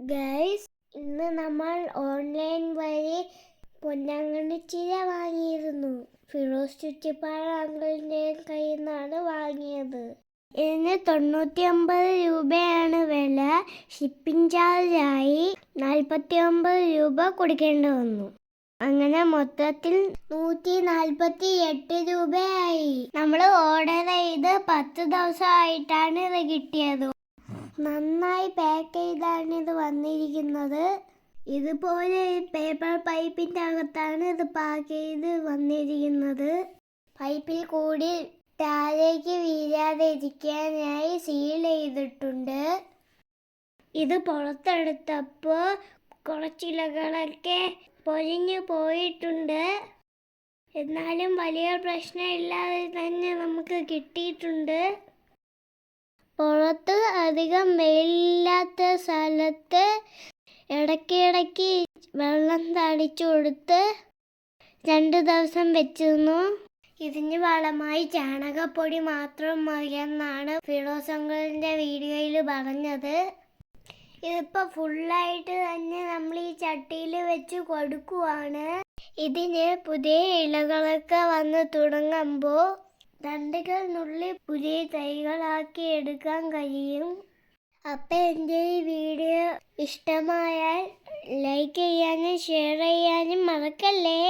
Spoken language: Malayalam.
ഗൈസ് ഇന്ന് നമ്മൾ ഓൺലൈൻ വഴി പൊന്നാങ്കണ്ണി ചീര വാങ്ങിയിരുന്നു. ഫിറോസ് ചുറ്റിപ്പാട് അങ്കിളിന്റെ കയ്യിൽ നിന്നാണ് വാങ്ങിയത്. ഇതിന് തൊണ്ണൂറ്റി ഒമ്പത് രൂപയാണ് വില. ഷിപ്പിംഗ് ചാർജായി നാൽപ്പത്തി ഒമ്പത് രൂപ കൊടുക്കേണ്ടി വന്നു. അങ്ങനെ മൊത്തത്തിൽ നൂറ്റി നാൽപ്പത്തി എട്ട് രൂപയായി. നമ്മൾ ഓർഡർ ചെയ്ത് പത്ത് ദിവസമായിട്ടാണ് ഇത് കിട്ടിയത്. നന്നായി പാക്ക് ചെയ്താണ് ഇത് വന്നിരിക്കുന്നത്. ഇതുപോലെ പേപ്പർ പൈപ്പിന്റെ അകത്താണ് ഇത് പാക്ക് ചെയ്ത് വന്നിരിക്കുന്നത്. പൈപ്പിൽ കൂടി താഴേക്ക് വീഴാതെ ഇരിക്കാനായി സീൽ ചെയ്തിട്ടുണ്ട്. ഇത് പുറത്തെടുത്തപ്പോൾ കുറച്ചിലകളൊക്കെ പൊഴിഞ്ഞു പോയിട്ടുണ്ട്. എന്നാലും വലിയ പ്രശ്നമില്ലാതെ തന്നെ നമുക്ക് കിട്ടിയിട്ടുണ്ട്. പുറത്ത് അധികം വെയിലില്ലാത്ത സ്ഥലത്ത് ഇടയ്ക്കിടയ്ക്ക് വെള്ളം തളിച്ചു കൊടുത്ത് രണ്ട് ദിവസം വെച്ചിരുന്നു. ഇതിന് വളമായി ചാണകപ്പൊടി മാത്രം മതിയെന്നാണ് ഫിറോസങ്കളിന്റെ വീഡിയോയിൽ പറഞ്ഞത്. ഇതിപ്പോൾ ഫുള്ളായിട്ട് തന്നെ നമ്മൾ ഈ ചട്ടിയിൽ വെച്ച് കൊടുക്കുവാണ്. ഇതിന് പുതിയ ഇലകളൊക്കെ വന്ന് തുടങ്ങുമ്പോൾ ദണ്ടുകൾ നുള്ളി പുതിയ തൈകളാക്കി എടുക്കാൻ കഴിയും. അപ്പം എന്റെ ഈ വീഡിയോ ഇഷ്ടമായാൽ ലൈക്ക് ചെയ്യാനും ഷെയർ ചെയ്യാനും മറക്കല്ലേ?